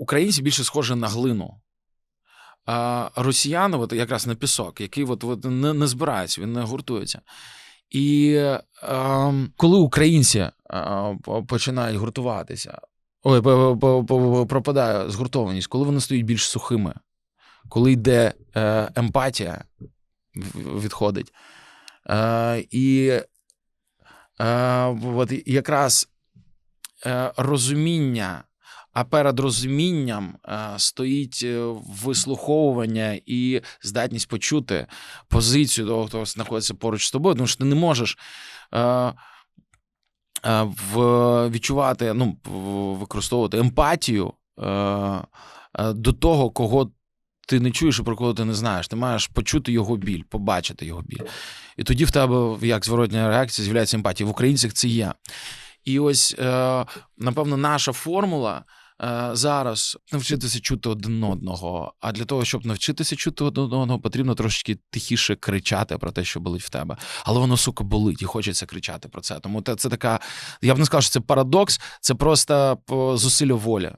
українці більше схожі на глину. А росіяни, от якраз на пісок, який от, от не, не збирається, він не гуртується. І е, коли українці е, починають гуртуватися, ой, пропадає згуртованість, коли вони стають більш сухими, коли йде е, емпатія, відходить. Е, і е, от якраз е, розуміння, а перед розумінням е, стоїть е, вислуховування і здатність почути позицію того, хто знаходиться поруч з тобою, тому що ти не можеш. Е, в, відчувати, ну, використовувати емпатію е, до того, кого ти не чуєш і про кого ти не знаєш. Ти маєш почути його біль, побачити його біль. І тоді в тебе, як зворотня реакція, з'являється емпатія. В українцях це є. І ось, е, напевно, наша формула. е, Зараз навчитися чути один одного. А для того, щоб навчитися чути один одного, потрібно трошечки тихіше кричати про те, що болить в тебе. Але воно, сука, болить і хочеться кричати про це. Тому це, така. Я б не сказав, що це парадокс, це просто зусилля волі.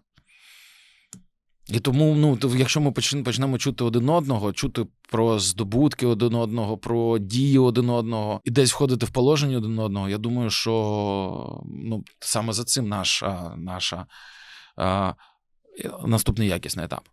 І тому, ну, якщо ми почнемо, чути один одного, чути про здобутки один одного, про дії один одного, і десь входити в положення один одного, я думаю, що ну, саме за цим наша, наша а, наступний якісний етап.